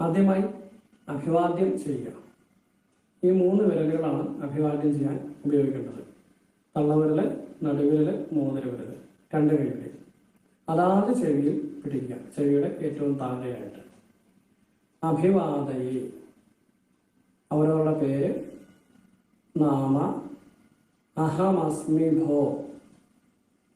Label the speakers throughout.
Speaker 1: ആദ്യമായി അഭിവാദ്യം ചെയ്യുക. ഈ മൂന്ന് വിരലുകളാണ് അഭിവാദ്യം ചെയ്യാൻ ഉപയോഗിക്കേണ്ടത്. തള്ളവിരൽ നടുവിരൽ മൂന്നര വിരൽ രണ്ട് കൈകളിൽ അതാത് ചെവിയിൽ പിടിക്കുക. ചെവിയുടെ ഏറ്റവും താഴെയായിട്ട്. അഭിവാദയെ. അവരവരുടെ പേര് നാമ അഹമസ്മി ഭോ.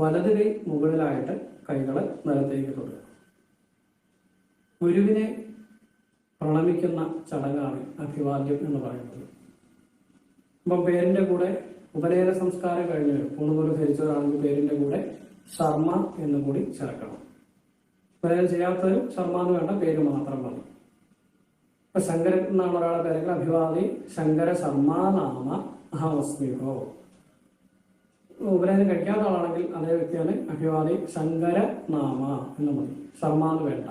Speaker 1: വലത് കൈ മുകളിലായിട്ട് കൈകൾ നിലത്തേക്ക് തൊടുക. ഗുരുവിനെ പ്രണമിക്കുന്ന ചടങ്ങാണ് അഭിവാദ്യം എന്ന് പറയുന്നത്. അപ്പം പേരിന്റെ കൂടെ ഉപനയന സംസ്കാരം കഴിഞ്ഞ് പൂണുപോലെ ധരിച്ചവരാണെങ്കിൽ പേരിന്റെ കൂടെ ശർമ്മ എന്ന് കൂടി ചേർക്കണം. ഉപനയനം ചെയ്യാത്തവരും ശർമ്മ എന്ന് വേണ്ട പേര് മാത്രം മതി. ഇപ്പൊ ശങ്കരൻ എന്നാണ് ഒരാളെ പേരെങ്കിൽ അഭിവാദി ശങ്കര ശർമ്മ നാമ മഹാവസ്മിഹോ ഉപനയനം കഴിക്കാത്ത ആളാണെങ്കിൽ അതേ വ്യക്തിയാണ് അഭിവാദി ശങ്കര നാമ എന്ന് മതി. ശർമ്മ എന്ന് വേണ്ട.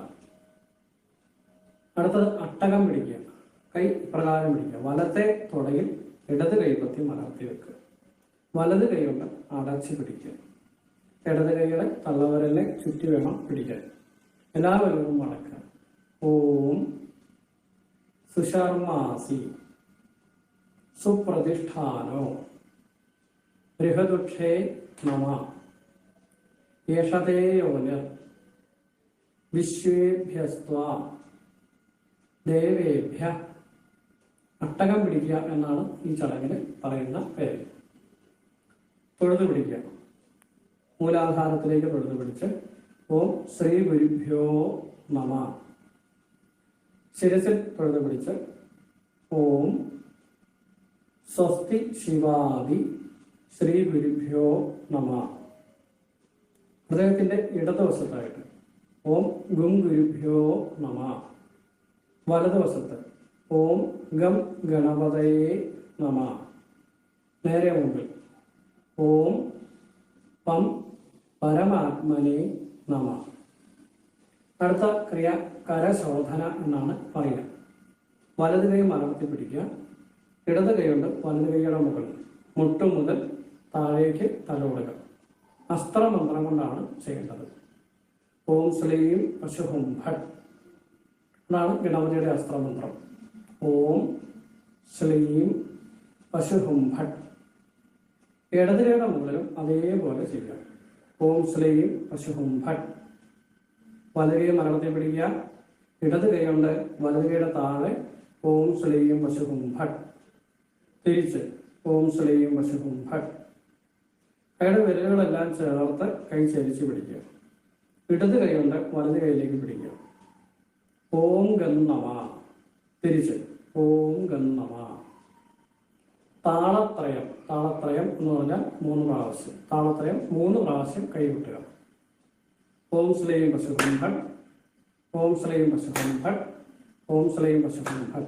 Speaker 1: അടുത്തത് അട്ടകം പിടിക്കുക. കൈ പ്രകാരം പിടിക്കുക. വലത്തെ തുടയിൽ ഇടത് കൈപ്പത്തി മലർത്തി വെക്കുക. വലത് കൈ കൊണ്ട് അടച്ച് പിടിക്കുക. ഇടത് കൈകളെ തള്ളവരലെ ചുറ്റി വേണം പിടിക്കാൻ. എല്ലാവരും മടക്കുക. ഓം സുശർമാസി സുപ്രതിഷ്ഠാനോ ബൃഹദുക്ഷേ നമ. യേഷതേ യോന് വിശ്വേഭ്യസ്ത്വ. ദേവേഭ്യ അട്ടകം പിടിക്കുക എന്നാണ് ഈ ചടങ്ങിന് പറയുന്ന പേര്. തൊഴുതു പിടിക്കുക. മൂലാധാരത്തിലേക്ക് തൊഴുതു പിടിച്ച് ഓം ശ്രീ ഗുരുഭ്യോ നമ. ശിരസിൽ തൊഴുതു പിടിച്ച് ഓം സ്വസ്തി ശിവാദി ശ്രീ ഗുരുഭ്യോ നമ. ഹൃദയത്തിന്റെ ഇടതുവശത്തായിട്ട് ഓം ഗും ഗുരുഭ്യോ നമ. വലതുവശത്ത്. ഓം ഗം ഗണപതയെ നമ. നേരെ മുമ്പിൽ. ഓം പം പരമാത്മനെ നമ. അടുത്ത ക്രിയ കരശോധന എന്നാണ് പറയുക. വലത് കൈ മലർത്തി പിടിക്കുക. ഇടത് കൈയുണ്ട് വലത് കൈയുടെ മുകളിൽ മുട്ടു മുതൽ താഴേക്ക് തലോടുക അസ്ത്രമന്ത്രം കൊണ്ടാണ് ചെയ്യേണ്ടത്. ഓം ശ്രീം പശുഹും ഭട്ട് എന്നാണ് ഗണപതിയുടെ അസ്ത്രമന്ത്രം. ഓം ശ്രീം പശുഹും ഭട്ട്. ഇടതിരയുടെ മുകളിലും അതേപോലെ ചെയ്യുക. ഓം ശ്രീം പശുഹും ഭട്ട്. വലകയെ മരണത്തെ പിടിക്കുക. ഇടത് കൈകൊണ്ട് വലതുകയുടെ താഴെ ഓം ശ്രീം പശുഹും ഭട്ട്. തിരിച്ച് ഓം ശ്രീം പശുഹും ഭട്ട്. കൈയുടെ വിരലുകളെല്ലാം ചേർത്ത് കൈ ചരിച്ച് പിടിക്കുക. ഇടത് കൈകൊണ്ട് വലത് കൈയിലേക്ക് പിടിക്കുക. ഓം ഗന്നമ തിരിച്ച് ഓം ഗന്നമ താളത്രയം താളത്രയം എന്ന് പറഞ്ഞാൽ മൂന്ന് പ്രാവശ്യം. താളത്രയം മൂന്ന് പ്രാവശ്യം കൈവിട്ടുക. ഓം ശ്രീം പശുഹം ഓം ശ്രീം പശുഹം ഓം ശ്രീം പശുഹം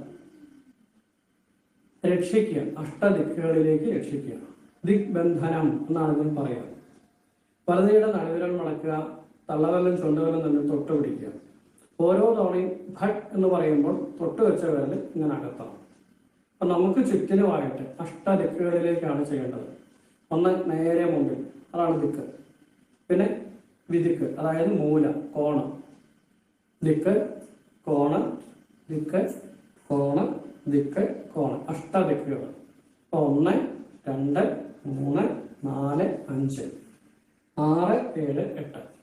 Speaker 1: രക്ഷിക്കുക. അഷ്ടദിക്കുകളിലേക്ക് രക്ഷിക്കുക. ദിഗ്ബന്ധനം എന്നാണ് ഇതിൽ പറയുക. വലതയുടെ നടുവിരൽ മടക്കുക തള്ളവരലും ചുണ്ടുവരലും തമ്മിൽ തൊട്ട് പിടിക്കുക ഓരോ തവണയും ഭട്ട് എന്ന് പറയുമ്പോൾ തൊട്ട് വെച്ച വിരൽ ഇങ്ങനെ അകത്താണ്. അപ്പൊ നമുക്ക് ചുറ്റിനുമായിട്ട് അഷ്ടദിക്കുകളിലേക്കാണ് ചെയ്യേണ്ടത്. ഒന്ന് നേരെ മുമ്പിൽ അതാണ് ദിക്ക്. പിന്നെ വിദിക്ക് അതായത് മൂല കോണ. ദിക്ക് കോണ ദിക്ക് കോണ ദിക്ക് കോണ. അഷ്ടദിക്കുകൾ അപ്പൊ ഒന്ന് രണ്ട് മൂന്ന് നാല് അഞ്ച്. ആറ് ഏഴ് എട്ട്.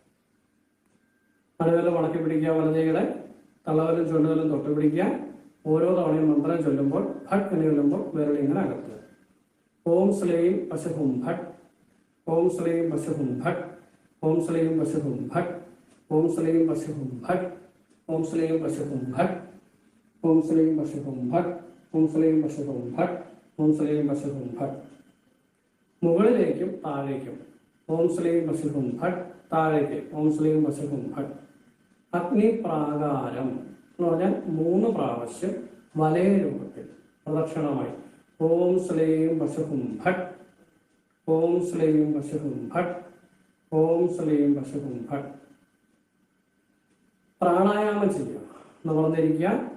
Speaker 1: നടുവിരൽ വളക്കി പിടിക്കുക വലതയുടെ തള്ളവലും ചുണ്ടുതലും തൊട്ട് പിടിക്കുക ഓരോ തവണയും മന്ത്രം ചൊല്ലുമ്പോൾ ഭട്ട് എന്ന് ചൊല്ലുമ്പോൾ വിരളി ഇങ്ങനെ അകത്തുക ഓം ശ്ലീം പശുഹും ഭട്ട് ഓം ശ്ലീം പശുഹും ഭട്ട് ഓം ശ്ലീം പശുഹും ഭട്ട് ഓം ശ്ലീം പശുഹും ഭട്ട് ഓം ശ്ലീം പശുഹും ഭട്ട് ഓം ശ്ലീം പശുഹും ഭട്ട് ഓം ശ്ലീം പശുഹും ഭട്ട് ഓം ശ്ലീം പശുഹും ഭട്ട് മുകളിലേക്കും താഴേക്കും ഓം ശ്ലീം പശുഹും ഭട്ട് താഴേക്ക് ഓം ശ്ലീം പശുഹും ഭട്ട് അഗ്നിപ്രാകാരം എന്ന് പറഞ്ഞാൽ മൂന്ന് പ്രാവശ്യം വലയ രൂപത്തിൽ പ്രദക്ഷിണമായി. ഓം ശ്ലീം പശുഹും ഭട്ട്. ഓം ശ്ലീം പശുഹും ഭട്ട്. ഓം ശ്ലീം പശുഹും ഭട്ട്. പ്രാണായാമം ചെയ്യുക. നിവർന്നിരിക്കുക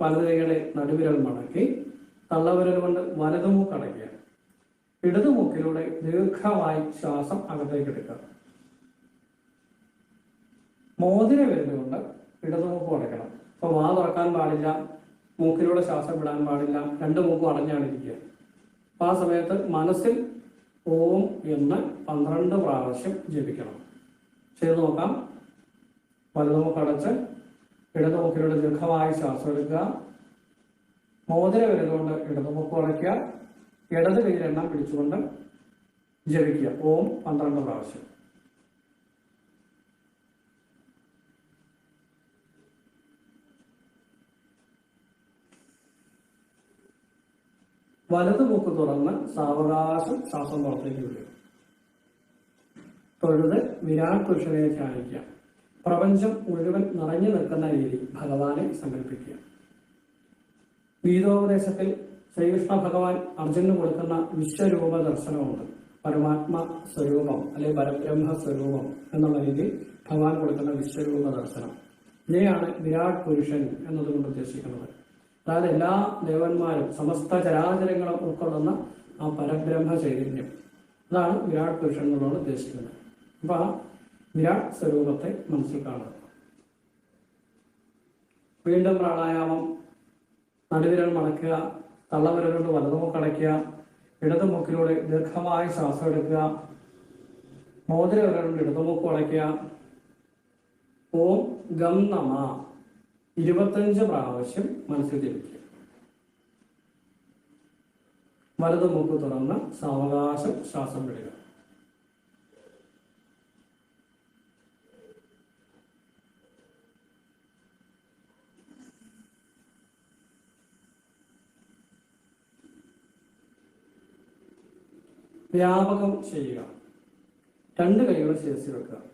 Speaker 1: വലതുകളെ നടുവിരൽ മടക്കി തള്ളവിരൽ കൊണ്ട് വലതുമൂക്ക് അടയ്ക്കുക. ഇടതുമൂക്കിലൂടെ ദീർഘമായി ശ്വാസം അകത്തേക്ക് എടുക്കുക. മോതിര വരുന്നുകൊണ്ട് ഇടതുമുക്ക് അടയ്ക്കണം. അപ്പൊ വാ തുറക്കാൻ പാടില്ല മൂക്കിലൂടെ ശ്വാസം വിടാൻ പാടില്ല രണ്ട് മൂക്കും അടഞ്ഞാണ് ഇരിക്കുക. അപ്പൊ ആ സമയത്ത് മനസ്സിൽ ഓം എന്ന് പന്ത്രണ്ട് പ്രാവശ്യം ജപിക്കണം. ചെയ്തു നോക്കാം. വലതുമുക്ക് അടച്ച് ഇടതുമുക്കിലൂടെ ദീർഘമായി ശ്വാസം എടുക്കുക. മോതിര വരുന്നുകൊണ്ട് ഇടതുമുക്ക് അടയ്ക്കുക. ഇടത് കൈയിൽ പിടിച്ചുകൊണ്ട് ജപിക്കുക. ഓം പന്ത്രണ്ട് പ്രാവശ്യം. വലത് മൂക്ക് തുറന്ന് സാവകാശം ശ്വാസം പുറത്തേക്ക് വിടുക. തൊഴുത് വിരാട് പുരുഷനെ ധ്യാനിക്കുക. പ്രപഞ്ചം മുഴുവൻ നിറഞ്ഞു നിൽക്കുന്ന രീതി ഭഗവാനെ സങ്കല്പിക്കുക. ഗീതോപദേശത്തിൽ ശ്രീകൃഷ്ണ ഭഗവാൻ അർജുനന് കൊടുക്കുന്ന വിശ്വരൂപ ദർശനമുണ്ട്. പരമാത്മ സ്വരൂപം അല്ലെ പരബ്രഹ്മ സ്വരൂപം എന്നുള്ള രീതിയിൽ ഭഗവാൻ കൊടുക്കുന്ന വിശ്വരൂപ ദർശനം. ഇതിനെയാണ് വിരാട് പുരുഷൻ എന്നതുകൊണ്ട് ഉദ്ദേശിക്കുന്നത്. അതായത് എല്ലാ ദേവന്മാരും സമസ്ത ചരാചരങ്ങളും ഉൾക്കൊള്ളുന്ന ആ പരബ്രഹ്മ ചൈതന്യം. അതാണ് വിരാട് പുരുഷങ്ങളോട് ഉദ്ദേശിക്കുന്നത്. അപ്പൊ ആ വിരാട് സ്വരൂപത്തെ മനസ്സിൽ കാണുക. വീണ്ടും പ്രാണായാമം നടുവിരൽ മടക്കുക തള്ളവിരൽ വലതുമുക്കടയ്ക്കുക ഇടതുമുക്കിലൂടെ ദീർഘമായി ശ്വാസം എടുക്കുക മോതിര വിരൽ ഇടതുമുക്ക് അടയ്ക്കുക. ഓം ഗം നമ. ഇരുപത്തഞ്ച് പ്രാവശ്യം മനസ്സിൽ ജപിക്കുക. വലതു മൂക്ക് തുറന്ന് സാവകാശം ശ്വാസം വിടുക. വ്യാപകം ചെയ്യുക. രണ്ട് കൈകളും ശേഷി വെക്കുക.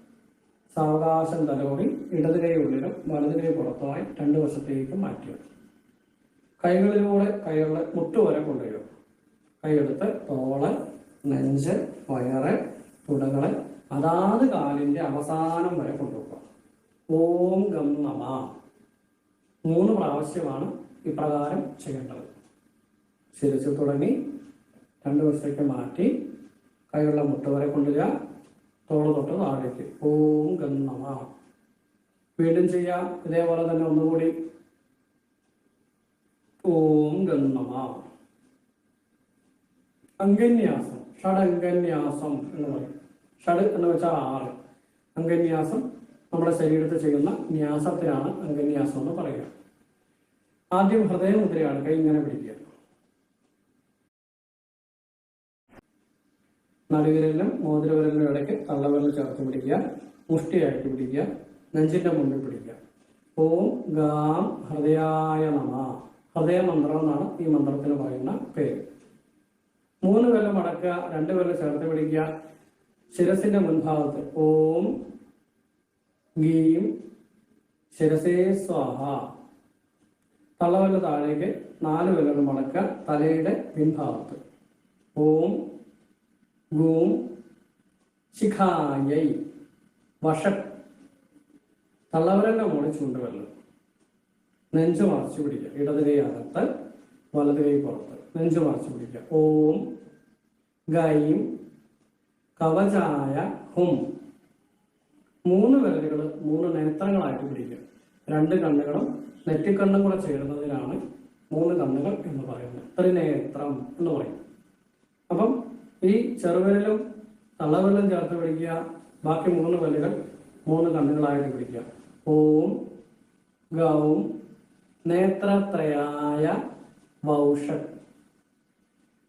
Speaker 1: സാവകാശം തലോടി ഇടത് കൈ ഉള്ളിലും വലത് കൈ പുറത്തുമായി രണ്ട് വശത്തേക്ക് മാറ്റിവെക്കും കൈകളിലൂടെ കൈകളുടെ മുട്ടുവരെ കൊണ്ടുവരും. കൈയെടുത്ത് തോൾ നെഞ്ച് വയറ് തുടകൾ അതാത് കാലിന്റെ അവസാനം വരെ കൊണ്ടുപോകുക ഓം ഗം നമ. മൂന്ന് പ്രാവശ്യമാണ് ഇപ്രകാരം ചെയ്യേണ്ടത്. ശിരസിൽ തുടങ്ങി രണ്ട് വശത്തേക്ക് മാറ്റി കൈയുള്ള മുട്ടുവരെ കൊണ്ടുവരിക. തോൾ തൊട്ട് താഴേക്ക് ഓം ഗം നമ. വീണ്ടും ചെയ്യാം. ഇതേപോലെ തന്നെ ഒന്നുകൂടി. ഓം ഗം നമ. അങ്കന്യാസം. ഷഡങ്കന്യാസം എന്ന് പറയും. ഷഡ് എന്ന് വെച്ചാൽ ആറ്. അങ്കന്യാസം നമ്മുടെ ശരീരത്തിൽ ചെയ്യുന്ന ന്യാസത്തിനാണ് അങ്കന്യാസം എന്ന് പറയുക. ആദ്യം ഹൃദയമുദ്രയാണ് കൈ ഇങ്ങനെ പിടിക്കുക. നടുവിരലിനും മോതിരവിരലിനും ഇടയ്ക്ക് തള്ളവിരൽ ചേർത്ത് പിടിക്കുക മുഷ്ടിയായിട്ട് പിടിക്കുക നെഞ്ചിന്റെ മുന്നിൽ പിടിക്കുക. ഓം ഗാം ഹൃദയായ നമ. ഹൃദയമന്ത്രം എന്നാണ് ഈ മന്ത്രത്തിന് പറയുന്ന പേര്. മൂന്ന് കൊല്ലം അടക്കുക രണ്ട് വിരൽ ചേർത്ത് പിടിക്കുക. ശിരസിന്റെ മുൻഭാഗത്ത് ഓം ഗീം ശിരസേ സ്വാഹ. തള്ളവല്ല താഴേക്ക് നാല് വിരലും മടക്കുക തലയുടെ പിൻഭാഗത്ത്. ഓം ഗൂം ശിഖായൈ വഷ തള്ളവരന്റെ മുകളിൽ ചൂണ്ടുവെള്ളം നെഞ്ച് മറച്ചു പിടിക്കുക. ഇടത് കൈ അകത്ത് വലത് കൈ പുറത്ത്. നെഞ്ച് മറച്ചു പിടിക്കുക. ഓം ഗൈം കവചായ ഹും. മൂന്ന് വിരലുകൾ മൂന്ന് നേത്രങ്ങളായിട്ട് പിടിക്കുക. രണ്ട് കണ്ണുകളും നെറ്റിക്കണ്ണും കൂടെ ചേരുന്നതിനാണ് മൂന്ന് കണ്ണുകൾ എന്ന് പറയുന്നത്. ത്രിനേത്രം എന്ന് പറയും. അപ്പം ഈ ചെറുവിരലും തള്ളവിരലും ചേർത്ത് പിടിക്കുക. ബാക്കി മൂന്ന് പല്ലുകൾ മൂന്ന് കണ്ണുകളായിട്ട് പിടിക്കുക. ഓം ഗൗം നേത്രത്രയായ വൗഷൻ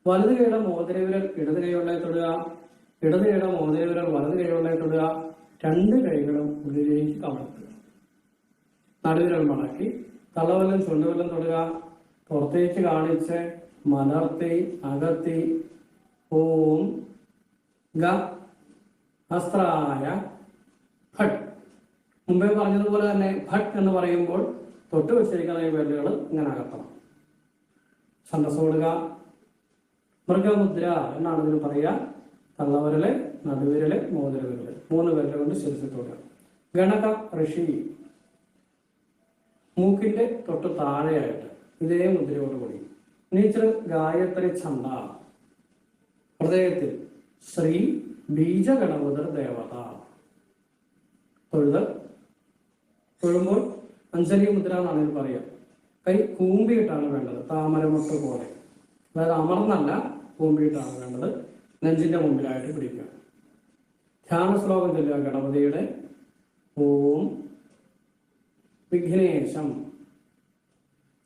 Speaker 1: വലത് കൈയുടെ മോതിരവിരൽ ഇടത് കൈയുള്ളേ തൊടുക. ഇടത് കൈയുടെ മോതിരവിരൽ വലത് കൈയുള്ളേ തൊടുക. രണ്ട് കൈകളും ഉള്ളിലേക്ക് കമർത്തുക നടുവിരൽ മടക്കി തള്ളവല്ലം ചുണ്ടുവല്ലം തൊടുക. പുറത്തേക്ക് കാണിച്ച് മലർത്തി അകത്തി ഓം ഗ ഹസ്രായ ഭട്ട്. മുമ്പേ പറഞ്ഞതുപോലെ തന്നെ ഭട്ട് എന്ന് പറയുമ്പോൾ തൊട്ട് വെച്ചിരിക്കുന്ന ഈ വേലുകൾ ഇങ്ങനെ അകത്തണം. ഛന്ദസ് കൊടുക്കുക മൃഗമുദ്ര എന്നാണ് ഇതിന് പറയുക. തള്ളവരൽ നടുവിരൽ മോതിരവിരൽ. മൂന്ന് വിരൽ കൊണ്ട് ശിരസിൽ ഗണക ഋഷി മൂക്കിന്റെ തൊട്ട് താഴെയായിട്ട് ഇതേ മുദ്രയോടുകൂടി. നീച്ചർ ഗായത്രി ഛന്ദ. ഹൃദയത്തിൽ ശ്രീ ബീജഗണപതർ ദേവത. തൊഴുത് തൊഴുമ്പോൾ അഞ്ജലി മുദ്ര എന്നാണ് ഇത് പറയുക. കൈ കൂമ്പിയിട്ടാണ് വേണ്ടത് താമരമുട്ട് പോലെ. അതായത് അമർന്നല്ല കൂമ്പിയിട്ടാണ് വേണ്ടത്. നെഞ്ചിന്റെ മുമ്പിലായിട്ട് പിടിക്കുക. ധ്യാന ശ്ലോകം ചൊല്ലുക ഗണപതിയുടെ ഓം വിഘ്നേശം.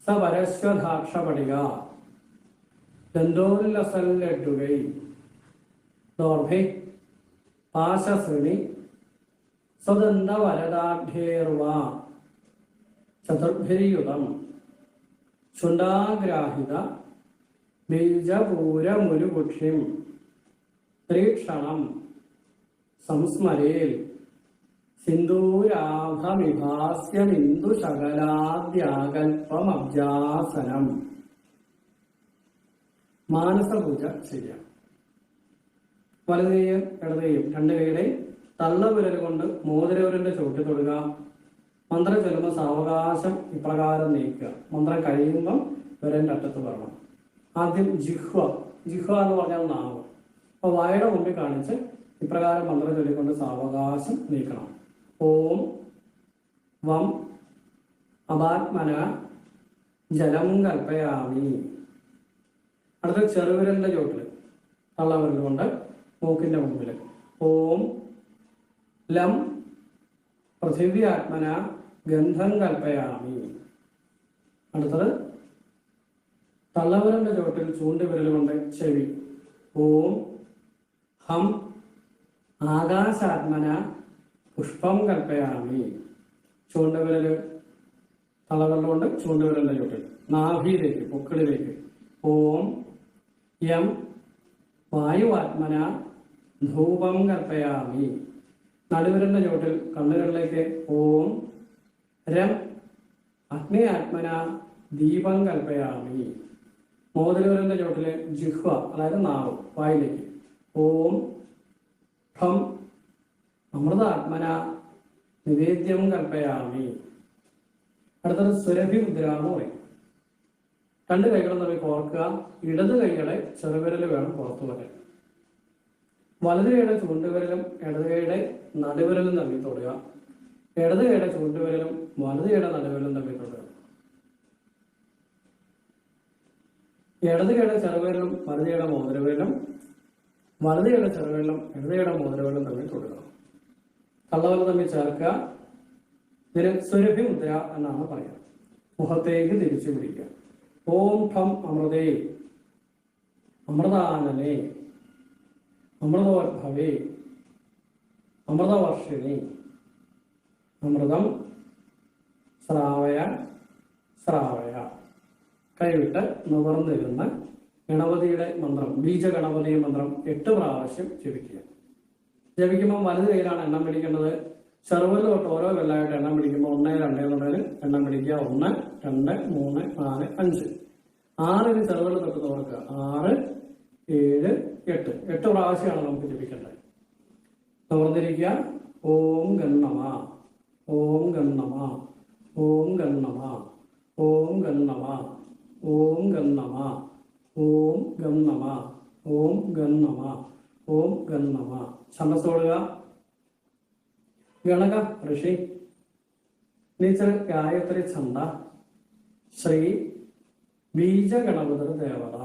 Speaker 1: സപരശ്വധാക്ഷപടിക ദന്തോല്ലസല്ലഡുകൈ ദോർഭി പാശശ്രുണി സ്വതന്ത വരദാഢ്യേർവ ചതുർഭിരിയുതം ശുണ്ടാഗ്രാഹിത ബീജപൂരമുരുപുക്ഷിം ത്രീക്ഷണം സംസ്മരേൽ സിന്ദൂരാഭവിഭാസ്യബിന്ദുശകലാദ്യാകൽപ്പമബ്ജാസനം മാനസപൂജ ചെയ്യാം. വലതുകൈയും ഇടതുകൈയും രണ്ട് കൈയുടെയും തള്ളവിരൽ കൊണ്ട് മോതിരവിരലിന്റെ ചുവട്ടി തൊടുക. മന്ത്രം ചൊല്ലുമ്പോൾ സാവകാശം ഇപ്രകാരം നീക്കുക. മന്ത്രം കഴിയുമ്പം വിരലിന്റെ അറ്റത്ത് വരണം. ആദ്യം ജിഹ്വ ജിഹ്വ എന്ന് പറഞ്ഞാൽ നാവ്. അപ്പൊ വായുടെ മുമ്പിൽ കാണിച്ച് ഇപ്രകാരം മന്ത്രം ചൊല്ലിക്കൊണ്ട് സാവകാശം നീക്കണം. ഓം വം അപാത്മന ജലം കൽപ്പയാമി. അടുത്ത ചെറുവിരലിന്റെ ചോട്ടിൽ തള്ളവിരൽ കൊണ്ട് മൂക്കിന്റെ മുമ്പിൽ ഓം ലം പൃഥിവ്യാത്മന ഗന്ധം കൽപ്പയാമി. അടുത്തത് തള്ളവരന്റെ ചുവട്ടിൽ ചൂണ്ടുവിരലുകൊണ്ട് ചെവി. ഓം ഹം ആകാശാത്മന പുഷ്പം കൽപ്പയാമി. ചൂണ്ടുവിരൽ തള്ളവിരൽ കൊണ്ട് ചൂണ്ടുവിരലിന്റെ ചുവട്ടിൽ. നാഭിയിലേക്ക് പൊക്കിളിലേക്ക്. ഓം യം വായുവാത്മന ധൂപം കർപ്പയാമി. നടുവിരലിന്റെ ചോട്ടിൽ കണ്ണുകളിലേക്ക് ഓം രം അഗ്നി ആത്മന ദീപം കൽപ്പയാമി മോതിരവിരലിന്റെ ചോട്ടിൽ ജിഹ്വ അതായത് നാവ് വായിലേക്ക് ഓം ഠം അമൃതാത്മന നിവേദ്യം കൽപ്പയാമി അടുത്തത് സുരഭി മുദ്ര എന്ന് പറയും. രണ്ട് കൈകളും തമ്മിൽ കോർക്കുക ഇടത് കൈകളെ ചെറുവിരൽ വേണം പുറത്തു വരാൻ വലത് കൈയുടെ ചൂണ്ടുവിരലും ഇടതുകൈയുടെ നടുവിരലും തമ്മിൽ തൊടുക. ഇടതുകൈയുടെ ചൂണ്ടുവിരലും വലതുകൈയുടെ നടുവിരലും തമ്മിൽ തൊടുക. ഇടതുകൈയുടെ ചെറുവിരലും വലതുകൈയുടെ മോതിരവിരലും വലതുകൈയുടെ ചെറുവിരലും ഇടതുകൈയുടെ മോതിരവിരലും തമ്മിൽ തൊടുക. കള്ളവല തമ്മിൽ ചേർക്കുക. ഇതിന് മുദ്ര എന്നാണ് പറയുക. മുഖത്തേക്ക് തിരിച്ചു പിടിക്കുക. ഓം ഠം അമൃതേ അമൃതാനനെ. അമൃതോദ്ഭവേ അമൃതവർഷിണി അമൃതം ശ്രാവയ ശ്രാവയ. കൈവിട്ട് നിവർന്നിരുന്ന ഗണപതിയുടെ മന്ത്രം ബീജഗണപതി മന്ത്രം എട്ട് പ്രാവശ്യം ജപിക്കുക. ജപിക്കുമ്പോൾ വലത് കയ്യിലാണ് എണ്ണം പിടിക്കേണ്ടത്. ചെറുവിൽ തൊട്ട് ഓരോ വെള്ളമായിട്ട് എണ്ണം പിടിക്കുമ്പോൾ ഒന്ന് രണ്ട് എന്നുള്ളതിൽ എണ്ണം പിടിക്കുക. ഒന്ന് രണ്ട് മൂന്ന് നാല് അഞ്ച്. ആറിന് ചെറുവിൽ തൊട്ട് തുറക്കുക. ആറ് ഏഴ് എട്ട്. എട്ട് പ്രാവശ്യമാണ് നമുക്ക് ജപിക്കേണ്ടത്. തുറന്നിരിക്കുക ഓം ഗണ്ണമ ഓം ഗണ്ണമ ഓം ഗണ്ണമ ഓം ഗണ്ണമ ഓം ഗണ്ണമ ഓം ഗണ്ണമ ഓം ഗണ്ണമ ഓം ഗണ്ണമ ഛന്ദസ്സോടുക ഗണക ഋഷി. നീച്ചർ ഗായത്രി ഛന്ദ ശ്രീ ബീജഗണപതി ദേവത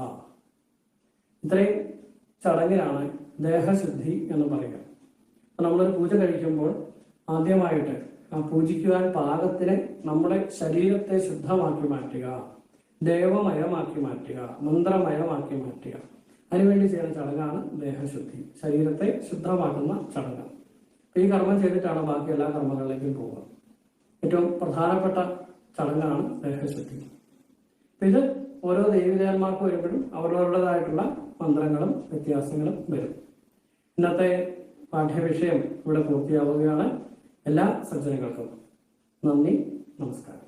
Speaker 1: ഇത്രയും ചടങ്ങിലാണ് ദേഹശുദ്ധി എന്ന് പറയുക. നമ്മളൊരു പൂജ കഴിക്കുമ്പോൾ ആദ്യമായിട്ട് ആ പൂജിക്കുവാൻ പാകത്തിന് നമ്മുടെ ശരീരത്തെ ശുദ്ധമാക്കി മാറ്റുക ദേവമയമാക്കി മാറ്റുക മന്ത്രമയമാക്കി മാറ്റുക. അതിനുവേണ്ടി ചെയ്യുന്ന ചടങ്ങാണ് ദേഹശുദ്ധി ശരീരത്തെ ശുദ്ധമാക്കുന്ന ചടങ്ങ്. ഈ കർമ്മം ചെയ്തിട്ടാണ് ബാക്കി എല്ലാ കർമ്മങ്ങളിലേക്കും പോവുക ഏറ്റവും പ്രധാനപ്പെട്ട ചടങ്ങാണ് ദേഹശുദ്ധി. ഇത് ഓരോ ദേവിദേവന്മാർക്ക് വരുമ്പോഴും അവരവരുടേതായിട്ടുള്ള മന്ത്രങ്ങളും വ്യത്യാസങ്ങളും വരും. ഇന്നത്തെ പാഠ്യവിഷയം ഇവിടെ പൂർത്തിയാവുകയാണ്. എല്ലാ സജ്ജനങ്ങൾക്കും നന്ദി നമസ്കാരം.